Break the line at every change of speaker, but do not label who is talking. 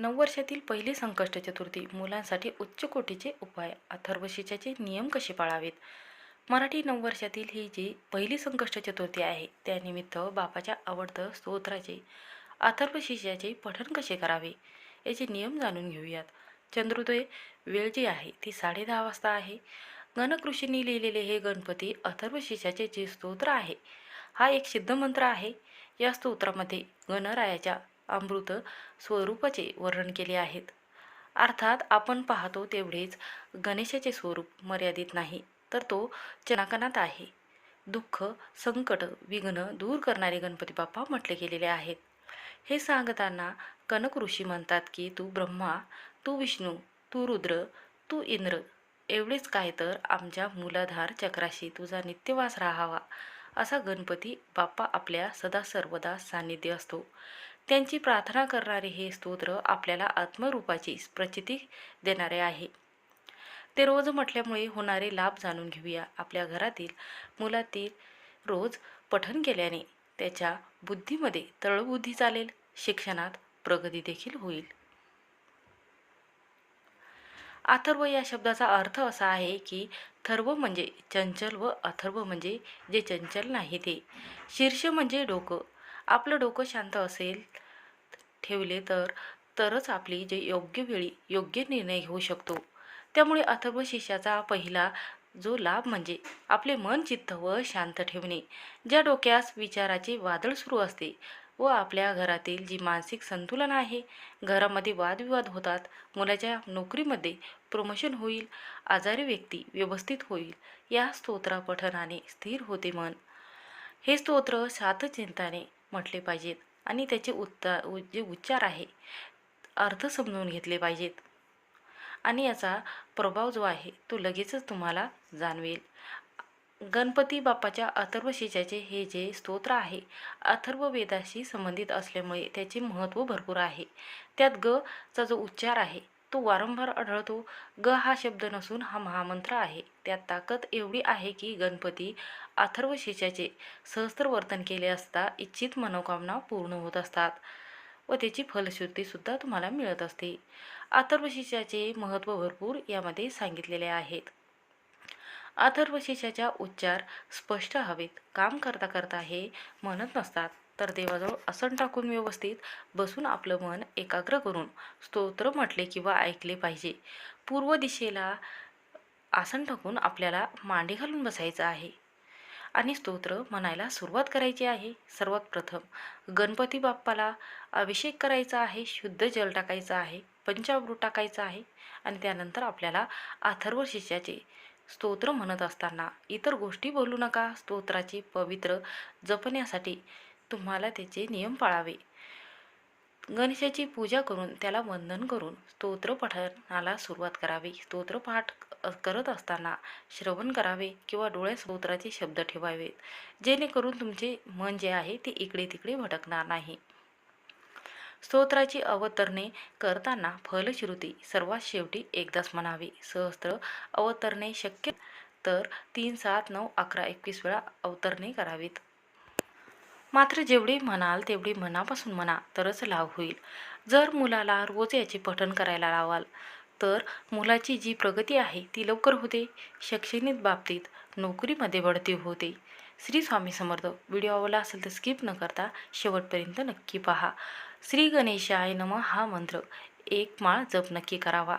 नववर्षातील पहिली संकष्ट चतुर्थी मुलांसाठी उच्च कोटीचे उपाय अथर्वशीच्याचे नियम कसे पाळावेत? मराठी नववर्षातील ही जी पहिली संकष्ट चतुर्थी आहे त्यानिमित्त बापाच्या आवडतं स्तोत्राचे अथर्वशीच्याचे पठण कसे करावे याचे नियम जाणून घेऊयात. चंद्रोदय वेळ जी आहे ती साडेदहा वाजता आहे. गणकृषींनी लिहिलेले हे गणपती अथर्वशीषाचे जे स्तोत्र आहे हा एक सिद्ध मंत्र आहे. या स्तोत्रामध्ये गणरायाच्या अमृत स्वरूपाचे वर्णन केले आहेत. अर्थात आपण पाहतो तेवढेच गणेशाचे स्वरूप मर्यादित नाही तर तो चनाकनात आहे. दुःख संकट विघ्न दूर करणारे गणपती बाप्पा म्हटले गेलेले आहेत. हे सांगताना कनक ऋषी म्हणतात की तू ब्रह्मा तू विष्णू तू रुद्र तू इंद्र एवढेच काय तर आमच्या मूलाधार चक्राशी तुझा नित्यवास राहावा. असा गणपती बाप्पा आपल्या सदा सर्वदा सान्निध्य असतो. त्यांची प्रार्थना करणारे हे स्तोत्र आपल्याला आत्मरूपाची प्रचिती देणारे आहे. ते रोज म्हटल्यामुळे होणारे लाभ जाणून घेऊया. आपल्या घरातील मुलातील रोज पठन केल्याने त्याच्या बुद्धीमध्ये तळबुद्धी चालेल. शिक्षणात प्रगती देखील होईल. अथर्व या शब्दाचा अर्थ असा आहे की थर्व म्हणजे चंचल व अथर्व म्हणजे जे चंचल नाही ते. शीर्ष म्हणजे डोकं. आपलं डोकं शांत असेल ठेवले तर तरच आपली जे योग्य वेळी योग्य निर्णय घेऊ शकतो. त्यामुळे अथर्व शिष्याचा पहिला जो लाभ म्हणजे आपले मन चित्त व शांत ठेवणे ज्या डोक्यास विचाराचे वादळ सुरू असते व आपल्या घरातील जी मानसिक संतुलन आहे घरामध्ये वादविवाद होतात मुलाच्या नोकरीमध्ये प्रमोशन होईल आजारी व्यक्ती व्यवस्थित होईल या स्तोत्रापठनाने स्थिर होते मन. हे स्तोत्र सात चिंताने म्हटले पाहिजेत आणि त्याचे उत्तर जे उच्चार आहे अर्थ समजून घेतले पाहिजेत. आणि याचा प्रभाव जो आहे तो लगेचच तुम्हाला जाणवेल. गणपती बाप्पाच्या अथर्वशीषाचे हे जे स्तोत्र आहे अथर्व वेदाशी संबंधित असल्यामुळे त्याचे महत्त्व भरपूर आहे. त्यात ग चा जो उच्चार आहे तो वारंवार आढळतो. ग हा शब्द नसून हा महामंत्र आहे. त्यात ताकद एवढी आहे की गणपती अथर्व शेषाचे सहस्त्र वर्तन केले असता इच्छित मनोकामना पूर्ण होत असतात व त्याची फलश्रुतीसुद्धा तुम्हाला मिळत असते. अथर्वशिष्याचे महत्त्व भरपूर यामध्ये सांगितलेले आहेत. अथर्वशीषाच्या उच्चार स्पष्ट हवेत. काम करता करता हे म्हणत नसतात. तर देवाजवळ आसन टाकून व्यवस्थित बसून आपलं मन एकाग्र करून स्तोत्र म्हटले किंवा ऐकले पाहिजे. पूर्व दिशेला आसन टाकून आपल्याला मांडी घालून बसायचं आहे. आणि स्तोत्र म्हणायला सुरुवात करायची आहे. सर्वात प्रथम गणपती बाप्पाला अभिषेक करायचा आहे. शुद्ध जल टाकायचं आहे. पंचामृत टाकायचं आहे. आणि त्यानंतर आपल्याला अथर्व शिष्याचे स्तोत्र म्हणत असताना. इतर गोष्टी बोलू नका. स्तोत्राची पवित्र जपण्यासाठी तुम्हाला त्याचे नियम पाळावे. गणेशाची पूजा करून त्याला वंदन करून स्तोत्र पठणाला सुरुवात करावी. स्तोत्र पाठ करत असताना श्रवण करावे किंवा डोळ्या स्तोत्राचे शब्द ठेवावेत. जेणेकरून तुमचे मन जे आहे ते इकडे तिकडे भटकणार नाही. स्तोत्राची अवतरणे करताना फलश्रुती सर्वात शेवटी एकदाच म्हणावी. सहस्त्र अवतरणे शक्य तर तीन सात नऊ अकरा एकवीस वेळा अवतरणे करावीत. मात्र जेवढे म्हणाल तेवढी मनापासून म्हणा तरच लाभ होईल. जर मुलाला रोज याचे पठण करायला लावाल तर मुलाची जी प्रगती आहे ती लवकर होते. शैक्षणिक बाबतीत नोकरीमध्ये बढती होते. श्री स्वामी समर्थ. व्हिडिओ आवडला असेल तर स्किप न करता शेवटपर्यंत नक्की पहा. श्री गणेशाय नम हा मंत्र. एक माळ जप नक्की करावा.